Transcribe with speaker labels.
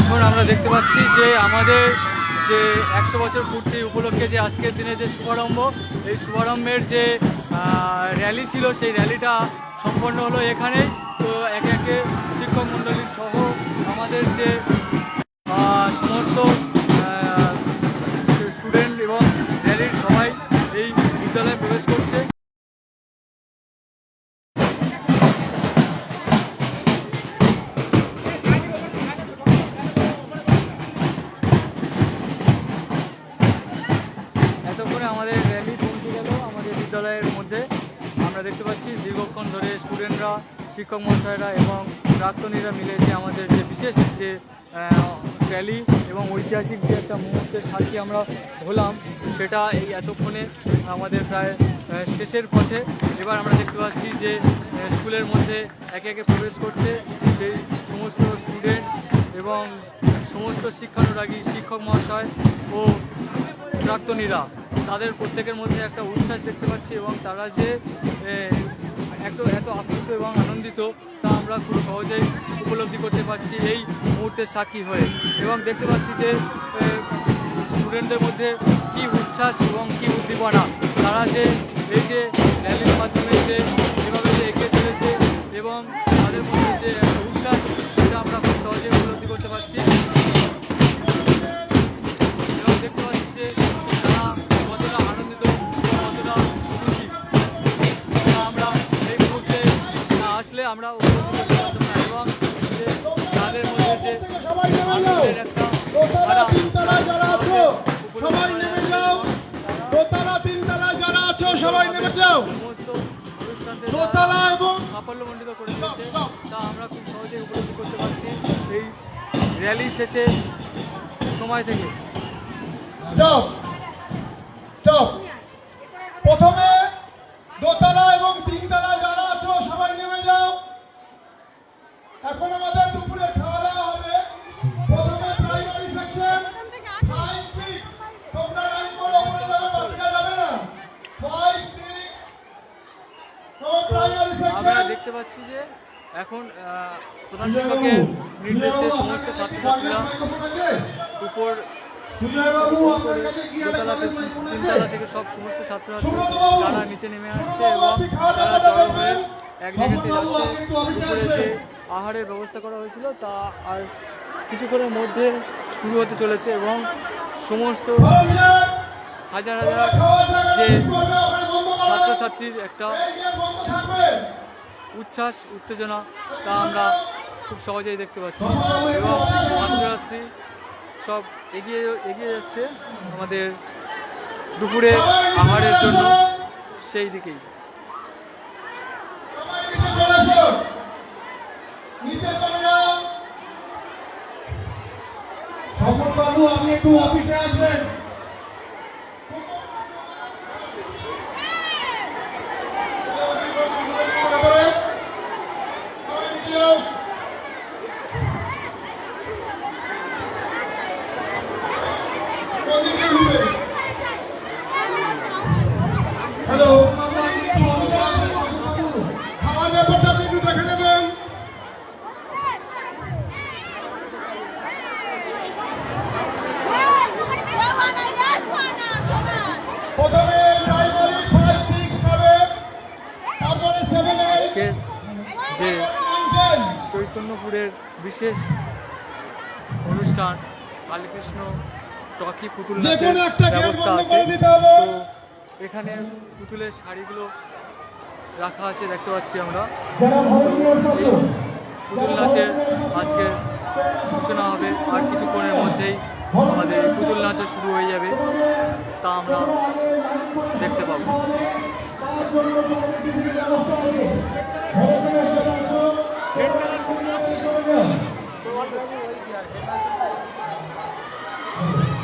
Speaker 1: এখন আমরা দেখতে পাচ্ছি যে আমাদের যে একশো বছর পূর্তি উপলক্ষে যে আজকের দিনে যে শুভারম্ভ, এই শুভারম্ভের যে র্যালি ছিল, সেই র্যালিটা সম্পন্ন হলো এখানে তো একে একে শিক্ষক মণ্ডলী সহ আমাদের যে আমাদের র্যালি পৌঁছে গেল আমাদের বিদ্যালয়ের মধ্যে। আমরা দেখতে পাচ্ছি দীর্ঘক্ষণ ধরে স্টুডেন্টরা, শিক্ষক মহাশয়রা এবং প্রাক্তনীরা মিলে যে আমাদের যে বিশেষ যে র্যালি এবং ঐতিহাসিক যে একটা মুহূর্তের সাক্ষী আমরা হলাম, সেটা এই এতক্ষণে আমাদের প্রায় শেষের পথে। এবার আমরা দেখতে পাচ্ছি যে স্কুলের মধ্যে একে একে প্রবেশ করছে সেই সমস্ত স্টুডেন্ট এবং সমস্ত শিক্ষানুরাগী শিক্ষক মহাশয় ও প্রাক্তনীরা। তাদের প্রত্যেকের মধ্যে একটা উচ্ছ্বাস দেখতে পাচ্ছি এবং তারা যে এত এত আপ্লুত এবং আনন্দিত, তা আমরা খুব সহজেই উপলব্ধি করতে পারছি এই মুহূর্তের সাক্ষী হয়ে। এবং দেখতে পাচ্ছি যে স্টুডেন্টদের মধ্যে কি উচ্ছ্বাস এবং কি উদ্দীপনা। তারা যে, এই যে র্যালির মাধ্যমে যে, এভাবে যে এগিয়ে চলেছে এবং সমস্ত অনুষ্ঠানদের সাফল্যমণ্ডিত করে দিয়েছে। তা আমরা খুব সহজেই উপলব্ধি করতে পারছি এই র্যালি শেষে সময় থেকে।
Speaker 2: প্রথমে দোতলা এবং তিনতলা
Speaker 1: দেখতে পাচ্ছি যে এখন প্রধান শিক্ষকের নির্দেশে সমস্ত ছাত্রছাত্রীরা উপর তিনতলা থেকে সব সমস্ত ছাত্রছাত্রী! তারা নিচে নেমে আসছে এবং তারা জড়ো হয়ে এক জায়গাতে যাচ্ছে। যে আহারের ব্যবস্থা করা হয়েছিল তা আর কিছুক্ষণের মধ্যে শুরু হতে চলেছে এবং সমস্ত হাজার হাজার যে ছাত্রছাত্রীর একটা উচ্ছ্বাস, উত্তেজনা তা আমরা খুব সহজেই দেখতে পাচ্ছি। এবং ছাত্রছাত্রী সব এগিয়ে এগিয়ে যাচ্ছে আমাদের দুপুরে আহারের জন্য সেই দিকেই।
Speaker 2: বাবু, আপনি একটু অফিসে আসবেন?
Speaker 1: আজকের যে চৈতন্যপুরের বিশেষ অনুষ্ঠান কালীকৃষ্ণ টকি পুতুল ব্যবস্থা আছে। এখানে পুতুলের শাড়িগুলো রাখা আছে দেখতে পাচ্ছি আমরা। পুতুল নাচের আজকে সূচনা হবে। আর কিছুক্ষণের মধ্যেই আমাদের পুতুল নাচও শুরু হয়ে যাবে। তা আমরা
Speaker 2: ব্যবস্থা আছে